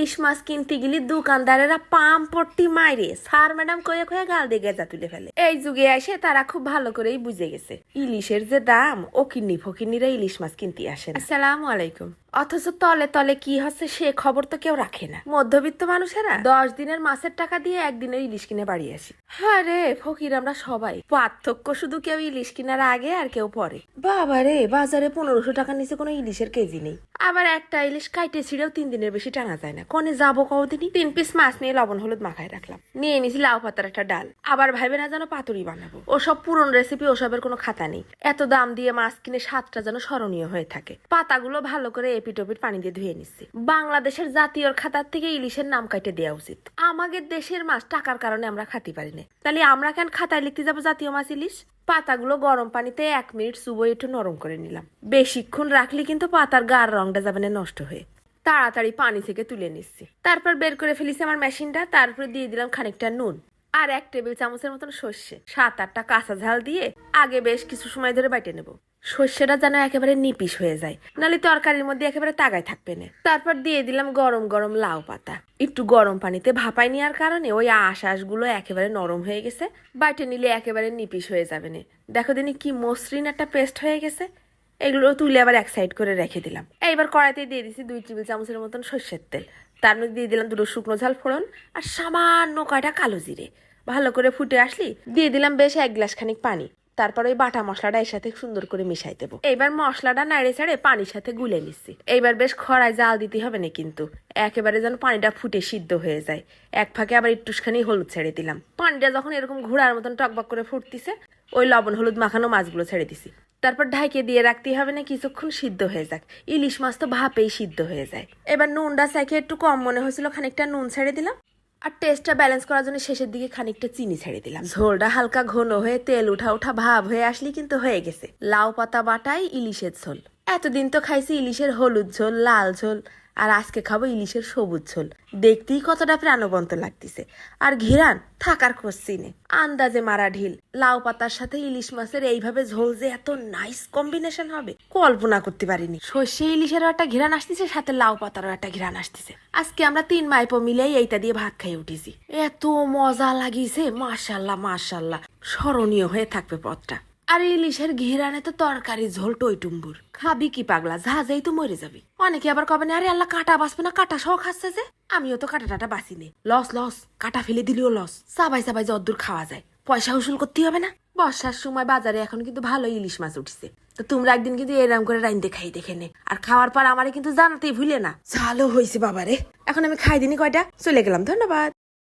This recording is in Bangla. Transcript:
ইলিশ মাছ কিনতে গেলি দোকানদারেরা পাম পট্টি মাইরে স্যার ম্যাডাম কয়ে কয়ে গাল দিয়ে গেজা তুলে ফেলে। এই যুগে এসে তারা খুব ভালো করেই বুঝে গেছে। ইলিশের যে দাম ও কিন্নি ফকিন্নিরা ইলিশ মাছ কিনতে আসে আসসালামু আলাইকুম। অথচ তলে তলে কি হচ্ছে সে খবর তো কেউ রাখে না। মধ্যবিত্ত মানুষেরা দশ দিনের মাছের টাকা দিয়ে একদিনের ইলিশ কিনে বাড়ি আসি। হ্যাঁ রে ফকির আমরা সবাই। পার্থক্য শুধু কেউ ইলিশ কেনার আগে আর কেউ পরে। বাবা রে বাজারে পনেরোশো টাকার নিচে কোনো ইলিশের কেজি নেই। আবার একটা ইলিশ কাইটে ছিঁড়েও তিন দিনের বেশি টানা যায় না। কনে যাব কদিনই তিন পিস মাছ নিয়ে লবণ হলুদ মাখায় রাখলাম। নিয়ে নিছি লাউ পাতার একটা ডাল। আবার ভাইবে না যেন পাতুরি বানাবো। ওসব পুরন রেসিপি ওসবের কোনো খাতা নেই। এত দাম দিয়ে মাছ কিনে স্বাদটা যেন স্মরণীয় হয়ে থাকে। পাতাগুলো ভালো করে এপিটোপিট পানি দিয়ে ধুয়ে নিচ্ছি। বাংলাদেশের জাতীয় খাতার থেকে ইলিশের নাম কাটে দেওয়া উচিত। আমাদের দেশের মাছ টাকার কারণে আমরা খাতে পারি না। তাহলে আমরা কেন খাতায় লিখতে যাব জাতীয় মাছ ইলিশ? পাতাগুলো গরম পানিতে এক মিনিট চুবো একটু নরম করে নিলাম। বেশিক্ষণ রাখলে কিন্তু পাতার গার রংটা যাবে না নষ্ট হয়ে। তাড়াতাড়ি পানি থেকে তুলে নিচ্ছি। তারপর বের করে ফেলিছি আমার মেশিনটা তারপর দিয়ে দিলাম খানিকটা নুন আর এক টেবিল চামচের মতন সর্ষে। সাত আটটা কাঁচা ঝাল দিয়ে আগে বেশ কিছু সময় ধরে বাইটে নেব। সর্ষেটা যেন একেবারে নিপিস হয়ে যায় নালে তরকারির মধ্যে একেবারে তাগায় থাকবে না। তারপর দিয়ে দিলাম গরম গরম লাউ পাতা। একটু গরম পানিতে ভাপাই নেওয়ার কারণে ওই আশ আশগুলো একেবারে নরম হয়ে গেছে। বাইটে নিলে একেবারে নিপিস হয়ে যাবে না। দেখো দিনই কি মসৃণ একটা পেস্ট হয়ে গেছে। এগুলো তুলে আবার এক সাইড করে রেখে দিলাম। এইবার কড়াইতে দিয়ে দিছি দুই টেবিল চামচের মতন সর্ষের তেল। তার মধ্যে দিয়ে দিলাম দুটো শুকনো ঝাল ফোড়ন আর সামান্য কয়টা কালো জিরে। ভালো করে ফুটে আসলি, দিয়ে দিলাম বেশ এক গ্লাস খানিক পানি। তারপর ওই বাটা মশলাটা এর সাথে সুন্দর করে মিশাই দেবো। এইবার মশলাটা নাড়ে ছাড়ে পানির সাথে গুলে নিচ্ছি। এইবার বেশ খড়ায় জাল দিতে হবে না কিন্তু। একেবারে যেন পানিটা ফুটে সিদ্ধ হয়ে যায়। এক ফাঁকে আবার একটুখানি হলুদ ছেড়ে দিলাম। পানিটা যখন এরকম ঘোড়ার মতন টকবক করে ফুটতিছে, ওই লবণ হলুদ মাখানো মাছগুলো ছেড়ে দিছি। তারপর ঢাইকে দিয়ে রাখতে হবে না কিছুক্ষণ সিদ্ধ হয়ে যাক। ইলিশ মাছ তো ভাপেই সিদ্ধ হয়ে যায়। এবার নুনটা চাইকে একটু কম মনে হয়েছিল, খানিকটা নুন ছেড়ে দিলাম আর টেস্টটা ব্যালেন্স করার জন্য শেষের দিকে খানিকটা চিনি ছেড়ে দিলাম। ঝোলটা হালকা ঘন হয়ে তেল উঠা উঠা ভাব হয়ে আসলি কিন্তু হয়ে গেছে। লাউ পাতা বাটাই ইলিশের ঝোল। এতদিন তো খাইছি ইলিশের হলুদ ঝোল, লাল ঝোল, আর আজকে খাব ইলিশের সবুজ ঝোল। দেখতেই কতটা প্রাণবন্ত লাগতেছে। আর ঘিরান, থাকার কোশ্চিনে আন্দাজে মারা ঢিল। লাউ পাতার সাথে ইলিশ মাছের এইভাবে ঝোল যে এত নাইস কম্বিনেশন হবে, কল্পনা করতে পারিনি। সর্ষে ইলিশেরও একটা ঘিরান আসতেছে, সাথে লাউ পাতারও একটা ঘিরান আসতেছে। আজকে আমরা তিন মাইপো মিলেই এইটা দিয়ে ভাত খাই উঠেছি। এত মজা লাগিছে, মাশাল্লাহ মাশাল্লাহ। স্মরণীয় হয়ে থাকবে পথটা। আর ইলিশের ঘিরানে তো তরকারি ঝোল টইটুম্বুর খাবি কি পাগলা জাহাজেই তো মরে যাবি। অনেকে আবার কবে না, আরে আল্লাহ, কাটা বাঁচবে না, কাটা সহ খাচ্ছে যে। আমিও তো কাটা টাটা বাঁচি নে লস লস, কাটা ফেলে দিলেও লস। সাবাই সাবাই যদ্দূর খাওয়া যায়। পয়সা উসুল করতে হবে না। বর্ষার সময় বাজারে এখন কিন্তু ভালো ইলিশ মাছ উঠছে। তো তোমরা একদিন কিন্তু এরম করে রাইন দেখাই দেখে নে। আর খাওয়ার পর আমারে কিন্তু জানাতেই ভুলে না। ভালো হয়েছে বাবারে। এখন আমি খাই দিনি কয়টা? চলে গেলাম, ধন্যবাদ।